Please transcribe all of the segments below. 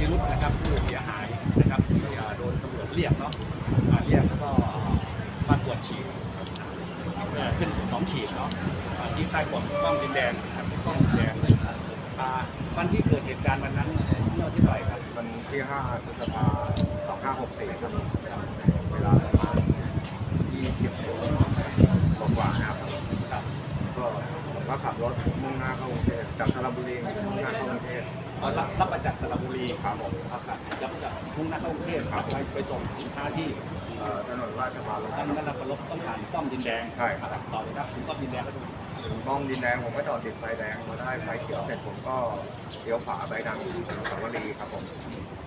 พิรุธนะครับผู้เสียหายนะครับที่โดนตำรวจเรียกเนาะอ่าเรียกแล้วก็มาตรวจฉีดขึ้นสองขีดเนาะที่ใต้กล่องกล้องดินแดงครับกล้องดินแดงอ่าวันที่เกิดเหตุการณ์วันนั้นเมื่อที่เท่ไหร่ครับวันที่5พฤษภาคม2564ครับเวลาประมาณ20กว่าๆนะครับ ครับ ก็ผมก็ ขับรถมุ่งหน้าเข้ากรุงเทพจากสระบุรีมุ่งหน้าเข้ากรุงเทพเอารับรับมาจากสระบุรีครับผมครับครับรับจากทุ่งหน้าเข้ากรุงเทพครับไปไปส่งสินค้าที่เอ่อถนนราชพาลงท่านนั้นรับประลบต้องผ่านป้อมดินแดงใช่ครับต่อเลยครับถึงป้อมดินแดงก็ถูกถึงกล้องดินแดงผมก็จอดติดไฟแดงมาได้ไฟเขียวเสร็จผมก็เลี้ยวขวาไปทางถนนสาวรีครับผม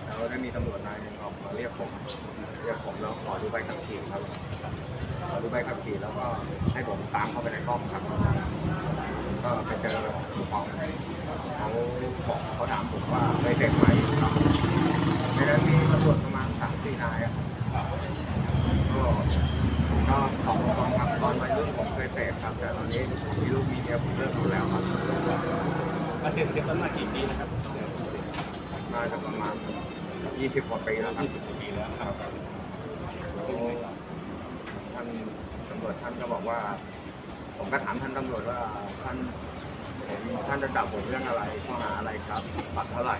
แล้วได้มีตำรวจนายหนึ่งออกมาเรียกผมเรียกผมแล้วขอดูใบขับขี่ครับขอดูใบขับขี่แล้วก็ให้ผมตามเข้าไปในกล้องครับ ก็ไปเจอผู้กองเขาบอกเขาถามผมว่าไม่เด็กไหมในนั้นมีตำรวจประมาณสามสี่นายอะครับก็ผมก็ตอบตรงครับตอนวัยรุ่นผมเคยเสพครับแต่ตอนนี้มีลูกมีเมียผมเลิกหมดแล้วครับมาเสร็จเสร็จตั้งมากี่ปีนะครับน่าจะประมาณยี่สิบกว่าปีแล้วครับยี่สิบกว่าปีแล้วครับท่านตำรวจท่านก็บอกว่า ผมก็ถามท่านตำรวจว่าท่านผมท่านจะจับผมเรื่องอะไรข้อหาอะไรครับปรับเท่าไหร่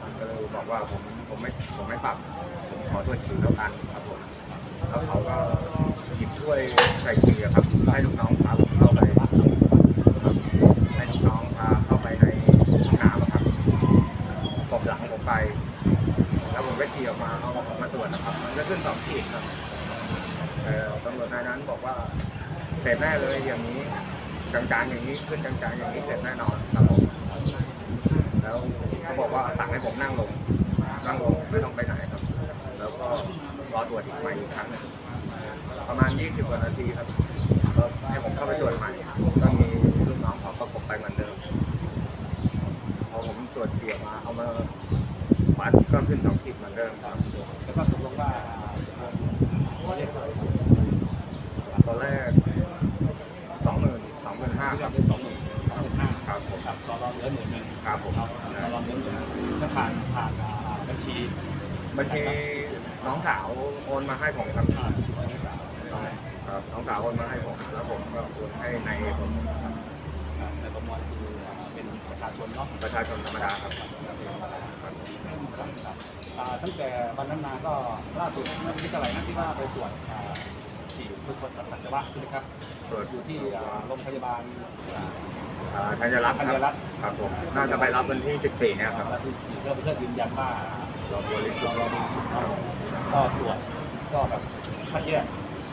ท่านก็เลยบอกว่าผมผมไม่ผมไม่ปรับผมขอตรวจฉี่แล้วกันครับผมแล้วเขาก็หยิบถ้วยใส่ฉี่อะครับให้ลูกน้องพาผมเข้าไปครับให้ลูกน้องพาเข้าไปในห้องน้ำอะครับกบหลังผมไป แล้วผมก็ขี่ออกมาเอามาตรวจนะครับ มันก็ขึ้นสองขีดครับเอ่อตำรวจนายนั้นบอกว่า เสร็จแน่เลยอย่างนี้จางๆอย่างนี้ขึ้นจางๆอย่างนี้เสร็จแน่นอนครับผมแล้วเขาบอกว่าสั่งให้ผมนั่งลงนั่งลงไม่ต้องไปไหนครับ แล้วก็รอตรวจอีกใหม่อีกครั้งหนึ่งประมาณ 20กว่านาทีครับให้ผมเข้าไปตรวจใหม่ก็มีลูกน้องขาประกบไปเหมือนเดิมพอผมตรวจเสียมาเอามาวัดก็ขึ้นสองขีดเหมือนเดิมครับแล้วก็ตกลงว่าเรียกเท่าไหร่ ตอนแรกสองหมื่นสอง หมื่นห้าที่คเรารับได้สองหมื่นสองหมื่นห้าครับผมครับต่อรองเหลือหมื่นหนึ่งครับผมครับต่อรองเหลือหมื่นถ้าผ่านผ่านอ่าบัญชีบัญชีน้องสาวโอนมาให้ผมครับอ่าไม่สาวครับน้องสาวโอนมาให้ผมแล้วผมก็โอนให้ในายผมครับในประมวลคืออ่าเป็นประชาชนเนาะประชาชนธรรมดาครับครับอ่าตั้งแต่วันนั้นมาก็ล่าสุดเมื่อวันที่เท่าไหร่นะที่ว่าไปตรวจ อ่าฉี่ทุกคนตัดปัสสาวะใช่ไหมครับตรวจอยู่ที่อ่าโรงพยาบาลอ่าอ่าธัญรัตน์คธัญรัรัตบน์ครับผมน่าจะไปรับวันที่ 14เนี่ยครับ แล้วที่สี่ก็เพื่อยืนยันว่าเราบริสุทเราธิ์เราบริสุทธิ์เนาะก็ตรวจก็แบบคัดแยก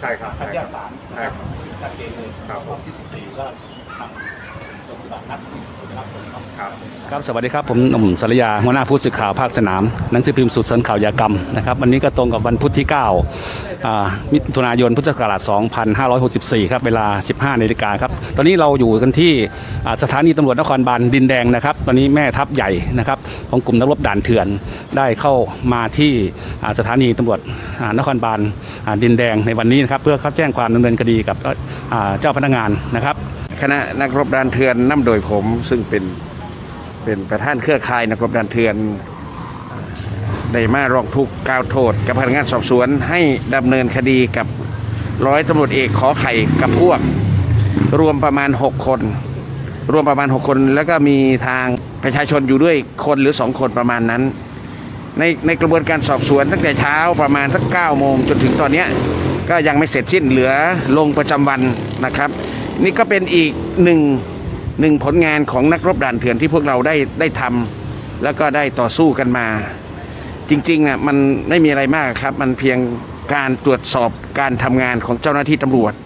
ใช่ครับคัดใช่แยครักบ สารใช่ครับชัดเจนเลยครับรอบที่14ก็ทำโรงพยาบาลนัดที่14รับผลเนาะ ครับ ครับสวัสดีครับผมหนุ่มสรยาหัวหน้าผู้สื่อข่าวภาคสนามหนังสือพิมพ์สุดสันข่าวยากรรมนะครับวันนี้ก็ตรงกับวันพุธที่9อ่า มิถุนายนพุทธศักราช 2564 ครับ เวลา 15นาฬิกาครับ ตอนนี้เราอยู่กันที่สถานีตำรวจนครบาลดินแดงนะครับ ตอนนี้แม่ทัพใหญ่นะครับของกลุ่มนักรบด่านเถื่อนได้เข้ามาที่สถานีตำรวจนครบาลดินแดงในวันนี้นะครับ เพื่อเข้าแจ้งความดำเนินคดีกับเจ้าพนักงานนะครับ คณะนักรบด่านเถื่อนนำโดยผมซึ่งเป็นเป็นประธานเครือข่ายนักรบด่านเถื่อน ได้มาร้องทุกข์กล่าวโทษ กับพนักงานสอบสวนให้ดำเนินคดีกับร้อยตำรวจเอกขอไข่กับพวก รวมประมาณ 6 คน รวมประมาณ 6 คน แล้วก็มีทางประชาชนอยู่ด้วยคนหรือ 2 คนประมาณนั้น ในในกระบวนการสอบสวนตั้งแต่เช้าประมาณสัก9โมงจนถึงตอนนี้ก็ยังไม่เสร็จสิ้นเหลือลงประจำวันนะครับ นี่ก็เป็นอีกหนึ่งหนึ่งผลงานของนักรบด่านเถื่อนที่พวกเราได้ได้ทำแล้วก็ได้ต่อสู้กันมา จริงๆอะมันไม่มีอะไรมากครับ มันเพียงการตรวจสอบการทำงานของเจ้าหน้าที่ตำรวจ